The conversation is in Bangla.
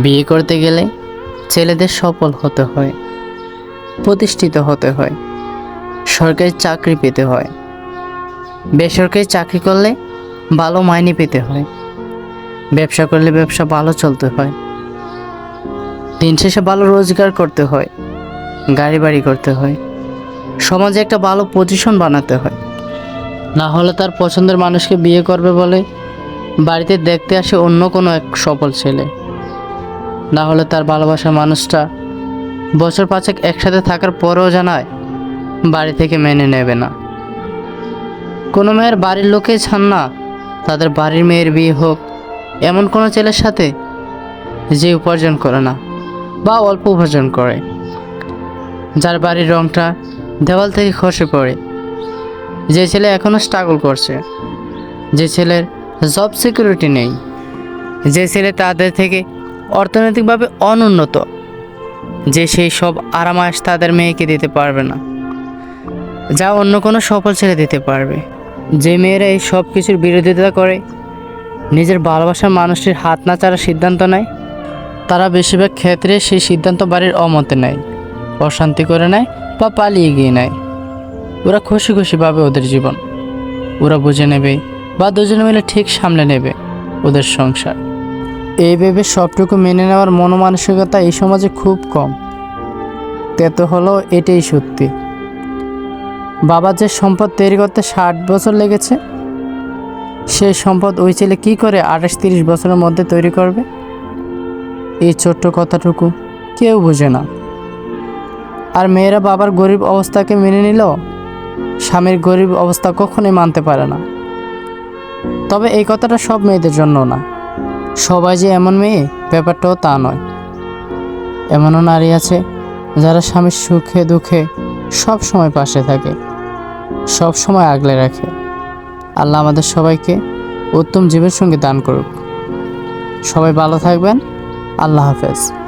বিয়ে করতে গেলে ছেলেদের সফল হতে হয়, প্রতিষ্ঠিত হতে হয়, সরকারি চাকরি পেতে হয়। বেসরকারি চাকরি করলে ভালো মাইনে পেতে হয়, ব্যবসা করলে ব্যবসা ভালো চলতে হয়, দিন শেষে ভালো রোজগার করতে হয়, গাড়ি বাড়ি করতে হয়, সমাজে একটা ভালো পজিশন বানাতে হয়। না হলে তার পছন্দের মানুষকে বিয়ে করবে বলে বাড়িতে দেখতে আসে অন্য কোনো এক সফল ছেলে। না হলে তার ভালোবাসার মানুষটা বছর পাঁচেক একসাথে থাকার পরেও জানায় বাড়ি থেকে মেনে নেবে না। কোনো মেয়ের বাড়ির লোকেই ছান না তাদের বাড়ির মেয়ের বিয়ে হোক, এমন কোনো ছেলের সাথে যে উপার্জন করে না বা অল্প উপার্জন করে। যার বাড়ির রংটা দেওয়াল থেকে খসে পড়ে। যে ছেলে এখনও স্ট্রাগল করছে। যে ছেলের জব সিকিউরিটি নেই। যে ছেলে তাদের থেকে অর্থনৈতিকভাবে অনুন্নত, যে সেই সব আরামাস তাদের মেয়েকে দিতে পারবে না, যা অন্য কোনো সফল ছেলে দিতে পারবে। যে মেয়েরা এই সব কিছুর বিরোধিতা করে, নিজের ভালোবাসার মানুষটির হাত না চাড়ার সিদ্ধান্ত নেয়, তারা বেশিরভাগ ক্ষেত্রে সেই সিদ্ধান্ত বাড়ির অমতে নেয়, অশান্তি করে নেয় বা পালিয়ে গিয়ে নেয়। ওরা খুশি খুশি পাবে ওদের জীবন। ওরা বুঝে নেবে বা দুজনে মিলে ঠিক সামলে নেবে ওদের সংসার। এই ভেবে সবটুকু মেনে নেওয়ার মনোমানসিকতা এই সমাজে খুব কম। তেতো হলো এটাই সত্যি। বাবা যে সম্পদ তৈরি করতে ষাট বছর লেগেছে সেই সম্পদ ওই ছেলে কী করে আঠাশ তিরিশ বছরের মধ্যে তৈরি করবে? এই ছোট্ট কথাটুকু কেউ বুঝে না। আর মেয়েরা বাবার গরিব অবস্থাকে মেনে নিল স্বামীর গরিব অবস্থা কখনোই মানতে পারে না। তবে এই কথাটা সব মেয়েদের জন্য না। সবাই যে এমন মেয়ে, ব্যাপারটাও তা নয়। এমনও নারী আছে যারা স্বামীর সুখে দুঃখে সব সময় পাশে থাকে, সব সময় আগলে রাখে। আল্লাহ আমাদের সবাইকে উত্তম জীবনসঙ্গী দান করুক। সবাই ভালো থাকবেন। আল্লাহ হাফেজ।